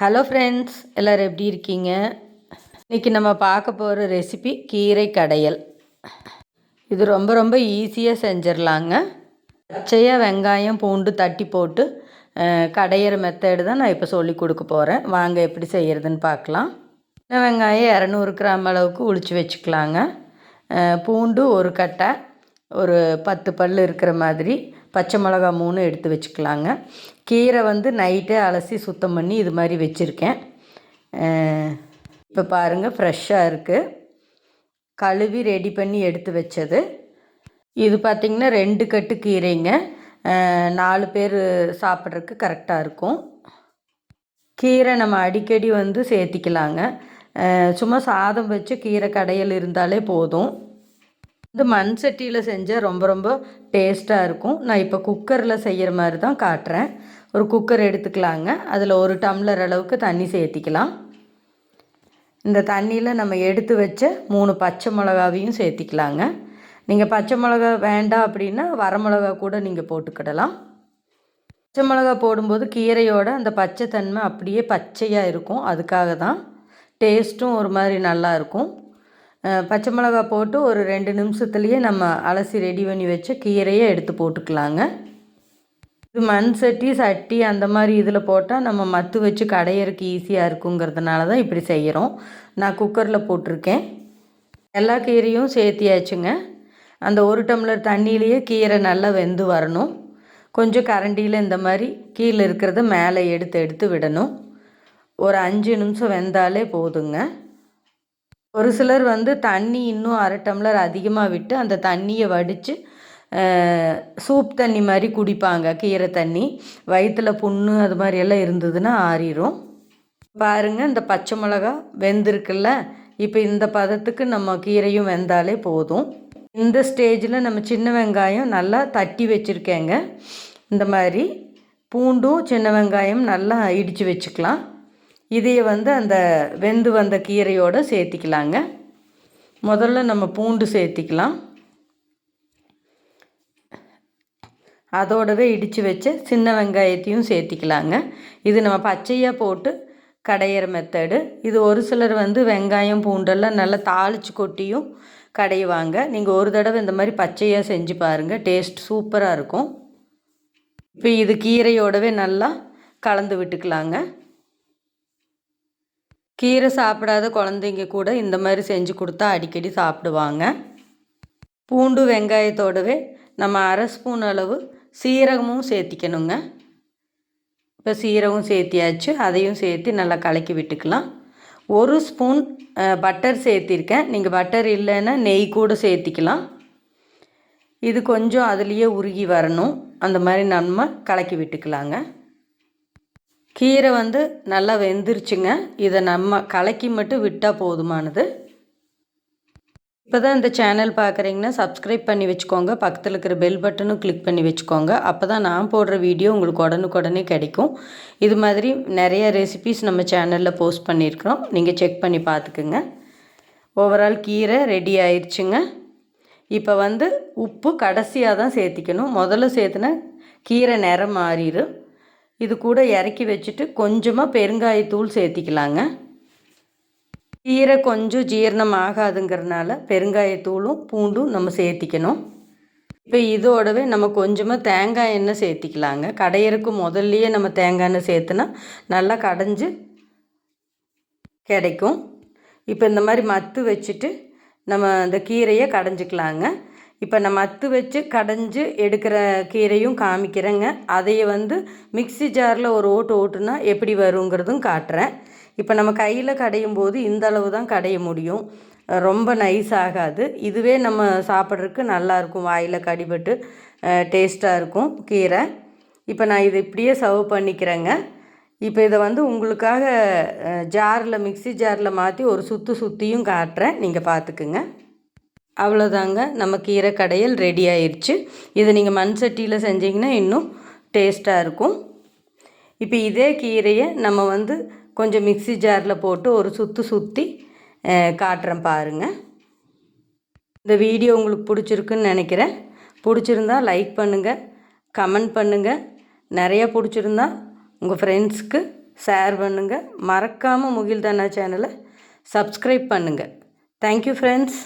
Hello friends எல்லோரும் எப்படி இருக்கீங்க? இன்றைக்கி நம்ம பார்க்க போகிற ரெசிபி கீரை கடையல். இது ரொம்ப ரொம்ப ஈஸியாக செஞ்சிடலாங்க பச்சையாக வெங்காயம் பூண்டு தட்டி போட்டு கடையிற மெத்தடு தான் நான் இப்போ சொல்லி கொடுக்க போகிறேன் வாங்க எப்படி செய்கிறதுன்னு பார்க்கலாம். சின்ன வெங்காயம் இரநூறு கிராம் அளவுக்கு உளிச்சு வச்சுக்கலாங்க. பூண்டு ஒரு கட்டை ஒரு பத்து பல் இருக்கிற மாதிரி பச்சை மிளகா மூணு எடுத்து வச்சுக்கலாங்க. கீரை வந்து நைட்டே அலசி சுத்தம் பண்ணி இது மாதிரி வச்சுருக்கேன். இப்போ பாருங்கள் ஃப்ரெஷ்ஷாக இருக்குது கழுவி ரெடி பண்ணி எடுத்து வச்சது. இது பார்த்திங்கன்னா ரெண்டு கட்டு கீரைங்க. நாலு பேர் சாப்பிட்றதுக்கு கரெக்டாக இருக்கும். கீரை நம்ம அடிக்கடி வந்து சேர்த்திக்கலாங்க. சும்மா சாதம் வச்சு கீரை கடையில் இருந்தாலே போதும். இந்த மண் சட்டியில் செஞ்சால் ரொம்ப ரொம்ப டேஸ்ட்டாக இருக்கும். நான் இப்போ குக்கரில் செய்கிற மாதிரி தான் காட்டுறேன். ஒரு குக்கர் எடுத்துக்கலாங்க. அதில் ஒரு டம்ளர் அளவுக்கு தண்ணி சேர்த்திக்கலாம். இந்த தண்ணியில் நம்ம எடுத்து வச்ச மூணு பச்சை மிளகாவையும் சேர்த்திக்கலாங்க. நீங்கள் பச்சை மிளகா வேண்டாம் அப்படின்னா வரமிளகா கூட நீங்கள் போட்டுக்கிடலாம். பச்சை மிளகா போடும்போது கீரையோட அந்த பச்சை தன்மை அப்படியே பச்சையாக இருக்கும். அதுக்காக தான். டேஸ்ட்டும் ஒரு மாதிரி நல்லா இருக்கும். பச்சை மிளகா போட்டு ஒரு ரெண்டு நிமிஷத்துலேயே நம்ம அலசி ரெடி பண்ணி வச்ச கீரையை எடுத்து போட்டுக்கலாங்க. இது மண் சட்டி சட்டி அந்த மாதிரி இதில் போட்டால் நம்ம மத்து வச்சு கடையிறக்கு ஈஸியாக இருக்குங்கிறதுனால தான் இப்படி செய்கிறோம் நான் குக்கரில் போட்டிருக்கேன். எல்லா கீரையும் சேர்த்தியாச்சுங்க. அந்த ஒரு டம்ளர் தண்ணியிலேயே கீரை நல்லா வெந்து வரணும். கொஞ்சம் கரண்டியில் இந்த மாதிரி கீழே இருக்கிறத மேலே எடுத்து எடுத்து விடணும். ஒரு அஞ்சு நிமிஷம் வெந்தாலே போதுங்க. ஒரு சிலர் வந்து தண்ணி இன்னும் அரை டம்ளர் அதிகமாக விட்டு அந்த தண்ணியை வடித்து சூப் தண்ணி மாதிரி குடிப்பாங்க கீரை தண்ணி. வயிற்றில் புண்ணு அது மாதிரி எல்லாம் இருந்ததுன்னா ஆறிடும் பாருங்கள் இந்த பச்சை மிளகா வெந்திருக்குல்ல இப்போ இந்த பதத்துக்கு நம்ம கீரையும் வெந்தாலே போதும். இந்த ஸ்டேஜில் நம்ம சின்ன வெங்காயம் நல்லா தட்டி வச்சுருக்கேங்க. இந்த மாதிரி பூண்டும் சின்ன வெங்காயம் நல்லா இடித்து வச்சுக்கலாம். இதையை வந்து அந்த வெந்து வந்த கீரையோடு சேர்த்திக்கலாங்க. முதல்ல நம்ம பூண்டு சேர்த்திக்கலாம். அதோடவே இடித்து வச்ச சின்ன வெங்காயத்தையும் சேர்த்திக்கலாங்க. இது நம்ம பச்சையாக போட்டு கடையிற மெத்தடு இது ஒரு சிலர் வந்து வெங்காயம் பூண்டெல்லாம் நல்லா தாளித்து கொட்டியும் கடையுவாங்க நீங்கள் ஒரு தடவை இந்த மாதிரி பச்சையாக செஞ்சு பாருங்கள் டேஸ்ட் சூப்பராக இருக்கும். இப்போ இது கீரையோடவே நல்லா கலந்து விட்டுக்கலாங்க. கீரை சாப்பிடாத குழந்தைங்க கூட இந்த மாதிரி செஞ்சு கொடுத்தா அடிக்கடி சாப்பிடுவாங்க. பூண்டு வெங்காயத்தோடவே நம்ம அரை ஸ்பூன் அளவு சீரகமும் சேர்த்திக்கணுங்க. இப்போ சீரகம் சேர்த்தியாச்சு அதையும் சேர்த்து நல்லா கலக்கி விட்டுக்கலாம். ஒரு ஸ்பூன் பட்டர் சேர்த்திருக்கேன். நீங்கள் பட்டர் இல்லைன்னா நெய் கூட சேர்த்திக்கலாம். இது கொஞ்சம் அதுலேயே உருகி வரணும். அந்த மாதிரி நம்ம கலக்கி விட்டுக்கலாங்க. கீரை வந்து நல்லா வெந்துருச்சுங்க. இதை நம்ம கலக்கி மட்டும் விட்டால் போதுமானது. இப்போ தான் இந்த சேனல் பார்க்குறீங்கன்னா சப்ஸ்கிரைப் பண்ணி வச்சுக்கோங்க. பக்கத்தில் இருக்கிற பெல் பட்டனும் கிளிக் பண்ணி வச்சுக்கோங்க. அப்போ தான் நான் போடுற வீடியோ உங்களுக்கு உடனுக்குடனே கிடைக்கும். இது மாதிரி நிறைய ரெசிபிஸ் நம்ம சேனலில் போஸ்ட் பண்ணியிருக்கிறோம். நீங்கள் செக் பண்ணி பார்த்துக்குங்க ஓவரால் கீரை ரெடி ஆயிடுச்சுங்க இப்போ வந்து உப்பு கடைசியாக தான் சேர்த்திக்கணும். முதல்ல சேர்த்துனா கீரை நிறம் மாறிடும். இது கூட இறக்கி வச்சுட்டு கொஞ்சமாக பெருங்காயத்தூள் சேர்த்திக்கலாங்க. கீரை கொஞ்சம் ஜீரணம் ஆகாதுங்கிறனால பெருங்காயத்தூளும் பூண்டும் நம்ம சேர்த்திக்கணும். இப்போ இதோடவே நம்ம கொஞ்சமாக தேங்காய் எண்ணெய் சேர்த்திக்கலாங்க. கடையிறக்கு முதல்லையே நம்ம தேங்காய் எண்ணெய் சேர்த்துனா நல்லா கடைஞ்சு கிடைக்கும். இப்போ இந்த மாதிரி மத்து வச்சுட்டு நம்ம அந்த கீரையை கடைஞ்சிக்கலாங்க. இப்போ நான் அத்து வச்சு கடைஞ்சு எடுக்கிற கீரையும் காமிக்கிறேங்க. அதையே வந்து மிக்ஸி ஜாரில் ஒரு ஓட்டு ஓட்டுனா எப்படி வருங்கிறதும் காட்டுறேன். இப்போ நம்ம கையில் கடையும் போது இந்த அளவு தான் கடைய முடியும். ரொம்ப நைஸ் ஆகாது. இதுவே நம்ம சாப்பிட்றதுக்கு நல்லாயிருக்கும் வாயில் கடிபட்டு டேஸ்ட்டாக இருக்கும் கீரை. இப்போ நான் இது இப்படியே சர்வ் பண்ணிக்கிறேங்க. இப்போ இதை வந்து உங்களுக்காக ஜாரில் மிக்ஸி ஜாரில் மாற்றி ஒரு சுற்று சுற்றியும் காட்டுறேன். நீங்கள் பார்த்துக்குங்க அவ்வளோதாங்க. நம்ம கீரை கடையல் ரெடி ஆயிடுச்சு இதை நீங்கள் மண் சட்டியில் செஞ்சீங்கன்னா இன்னும் டேஸ்ட்டாக இருக்கும். இப்போ இதே கீரையை நம்ம வந்து கொஞ்சம் மிக்ஸி ஜாரில் போட்டு ஒரு சுற்று சுற்றி காட்டுறேன் பாருங்கள் இந்த வீடியோ உங்களுக்கு பிடிச்சிருக்குன்னு நினைக்கிறேன். பிடிச்சிருந்தா லைக் பண்ணுங்கள் கமெண்ட் பண்ணுங்கள் நிறையா பிடிச்சிருந்தா உங்கள் ஃப்ரெண்ட்ஸ்க்கு ஷேர் பண்ணுங்கள் மறக்காமல் முகில்தானா சேனலை சப்ஸ்கிரைப் பண்ணுங்கள் தேங்க்யூ ஃப்ரெண்ட்ஸ்